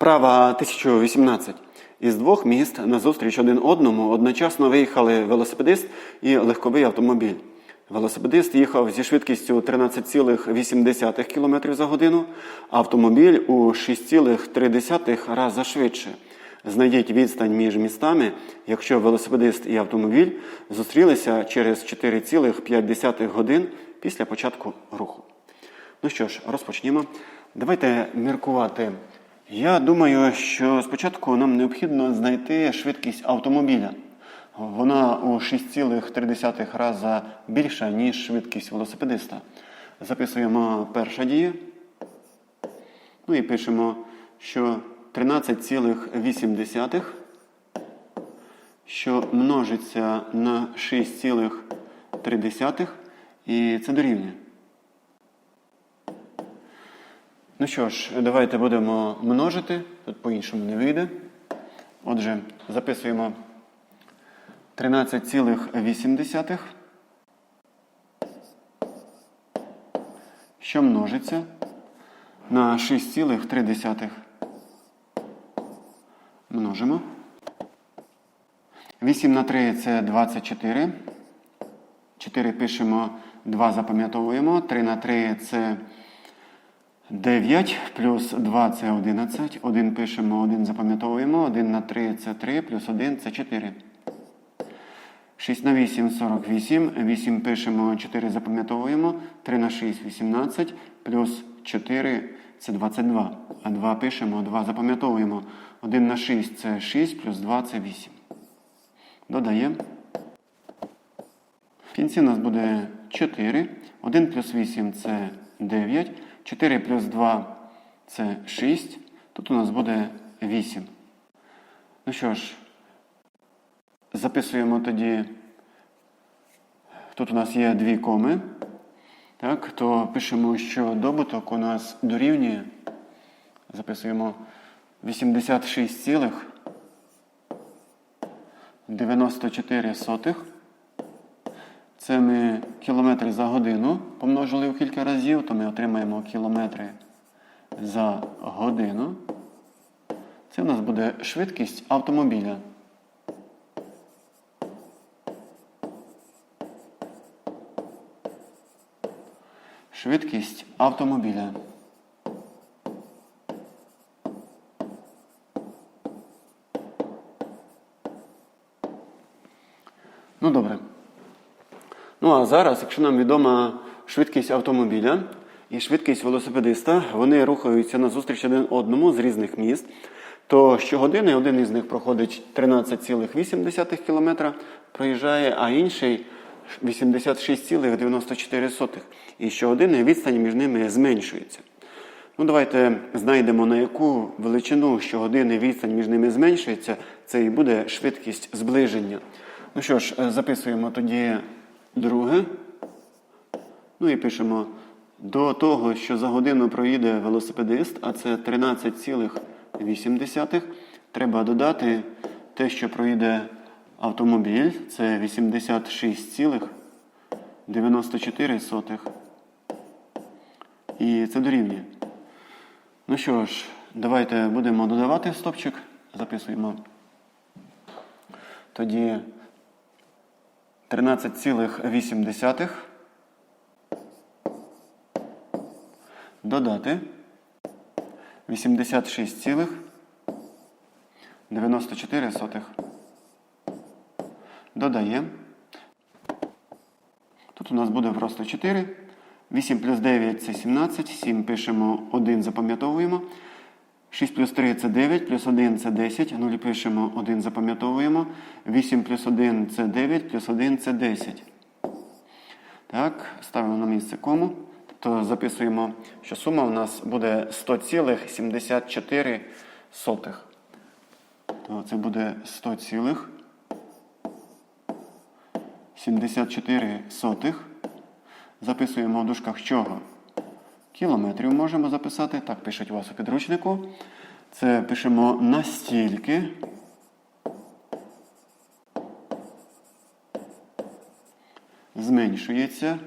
Вправа 1018. Із двох міст назустріч один одному одночасно виїхали велосипедист і легковий автомобіль. Велосипедист їхав зі швидкістю 13,8 км за годину, автомобіль у 6,3 рази швидше. Знайдіть відстань між містами, якщо велосипедист і автомобіль зустрілися через 4,5 годин після початку руху. Ну що ж, розпочнімо. Давайте міркувати. Я думаю, що спочатку нам необхідно знайти швидкість автомобіля. Вона у 6,3 рази більша, ніж швидкість велосипедиста. Записуємо перша дія. Ну і пишемо, що 13,8, що множиться на 6,3, і це дорівнює. Ну що ж, давайте будемо множити. Тут по-іншому не вийде. Отже, записуємо 13,8, що множиться на 6,3. Множимо. 8 на 3 це 24. 4 пишемо, 2 запам'ятовуємо. 3 на 3 це 9 плюс 2 це 11. 1 пишемо, 1 запам'ятовуємо. 1 на 3 це 3, плюс 1 це 4. 6 на 8 48. 8 пишемо, 4 запам'ятовуємо. 3 на 6 18. Плюс 4 це 22. А 2 пишемо, 2 запам'ятовуємо. 1 на 6 це 6, плюс 2 це 8. Додаємо. В кінці у нас буде 4. 1 плюс 8 це 9. 4 плюс 2 це 6. Тут у нас буде 8. Ну що ж, записуємо тоді. Тут у нас є дві коми. Так, то пишемо, що добуток у нас дорівнює. Записуємо 86,94 сотих. Це ми кілометри за годину помножили в кілька разів, то ми отримаємо кілометри за годину. Це в нас буде швидкість автомобіля. Швидкість автомобіля. Ну добре. Ну а зараз, якщо нам відома швидкість автомобіля і швидкість велосипедиста, вони рухаються назустріч один одному з різних міст, то щогодини один із них проходить 13,8 км, проїжджає, а інший 86,94. І щогодини відстань між ними зменшується. Ну, Давайте знайдемо, на яку величину щогодини відстань між ними зменшується, це і буде швидкість зближення. Ну що ж, записуємо тоді друге. Ну і пишемо до того, що за годину проїде велосипедист, а це 13,8. Треба додати те, що проїде автомобіль, це 86,94. І це дорівнює. Ну що ж, давайте будемо додавати стопчик. Записуємо. Тоді 13,8 додати 86,94. Додаємо. Тут у нас буде просто 4. 8 плюс 9 це 17. 7 пишемо 1, запам'ятовуємо. 6 плюс 3 це 9, плюс 1 це 10. 0 пишемо 1, запам'ятовуємо. 8 плюс 1 це 9, плюс 1 це 10. Так, ставимо на місце кому. Тобто записуємо, що сума у нас буде 100,74. То це буде 100,74. Записуємо в дужках чого? Кілометрів можемо записати. Так, пишуть у вас у підручнику. Це пишемо настільки. Зменшується.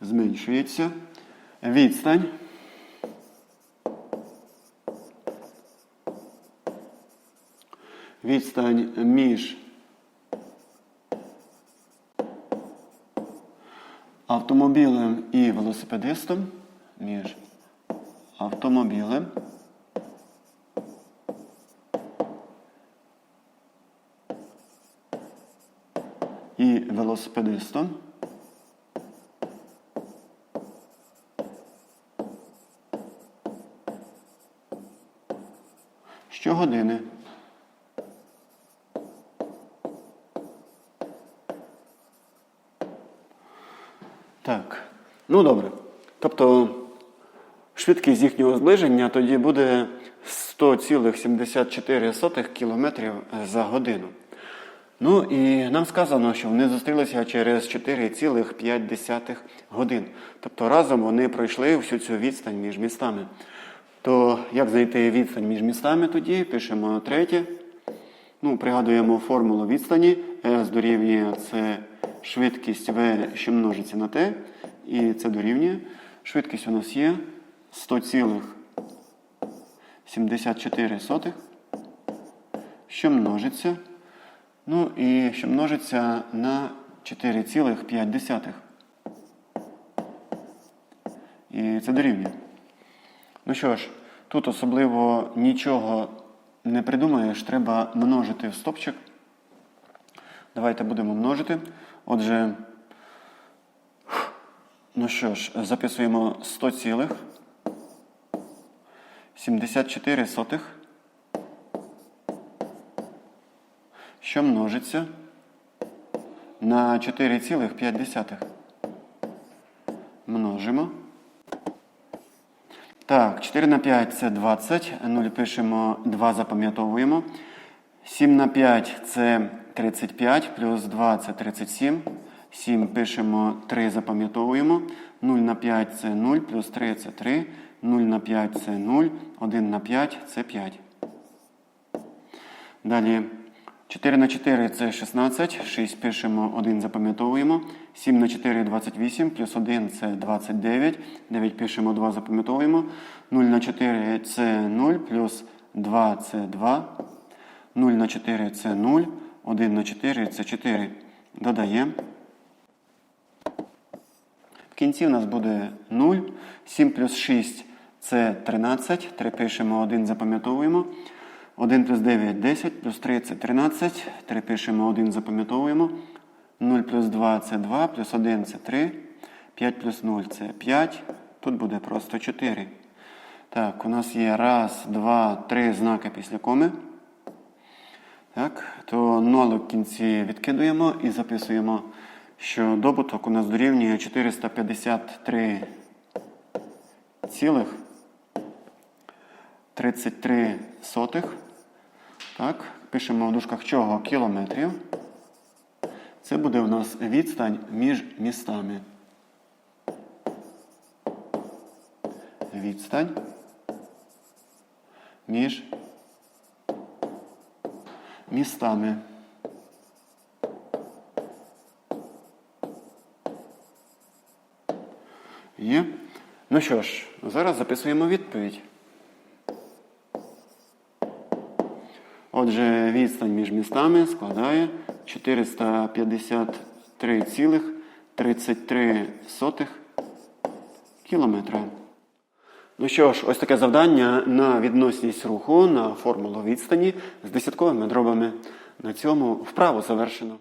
зменшується. Відстань. Відстань між автомобілем і велосипедистом. Між автомобілем. І велосипедистом. Щогодини. Так. Ну добре. Тобто швидкість їхнього зближення тоді буде 100,74 км за годину. Ну і нам сказано, що вони зустрілися через 4,5 годин. Тобто разом вони пройшли всю цю відстань між містами. То як знайти відстань між містами тоді? Пишемо третє. Ну, пригадуємо формулу відстані. S дорівнює це швидкість V, що множиться на T. І це дорівнює. Швидкість у нас є 100,74, що множиться. Ну і що множиться на 4,5. І це дорівнює. Ну що ж, тут особливо нічого не придумаєш, треба множити в стопчик. Давайте будемо множити. Отже, ну що ж, записуємо 100 цілих 74 сотих, що множиться на 4,5. Множимо. Так, 4 на 5 це 20. 0 пишемо, 2 запам'ятовуємо. 7 на 5 це 35, плюс 2 це 37. 7 пишемо, 3 запам'ятовуємо. 0 на 5 це 0, плюс 3 це 3. 0 на 5 це 0. 1 на 5 це 5. Далі 4 на 4 це 16. 6 пишемо, 1 запам'ятовуємо. 7 на 4 28, плюс 1 це 29. 9 пишемо, 2 запам'ятовуємо. 0 на 4 це 0, плюс 2 це 2. 0 на 4 це 0. 1 на 4 це 4. Додаємо. В кінці у нас буде 0. 7 плюс 6 це 13. 3 пишемо, 1 запам'ятовуємо. 1 плюс 9 10, плюс 3 це 13. 3 пишемо, 1 запам'ятовуємо. 0 плюс 2 це 2, плюс 1 це 3. 5 плюс 0 це 5. Тут буде просто 4. Так, у нас є раз, два, три знаки після коми. Так, то нолик в кінці відкидуємо і записуємо, що добуток у нас дорівнює 453 цілих 33 сотих. Так, пишемо в дужках чого кілометрів. Це буде у нас відстань між містами. Відстань між містами. Є. Ну що ж, зараз записуємо відповідь. Отже, відстань між містами складає 453,33 кілометра. Ну що ж, ось таке завдання на відносність руху на формулу відстані з десятковими дробами. На цьому вправу завершено.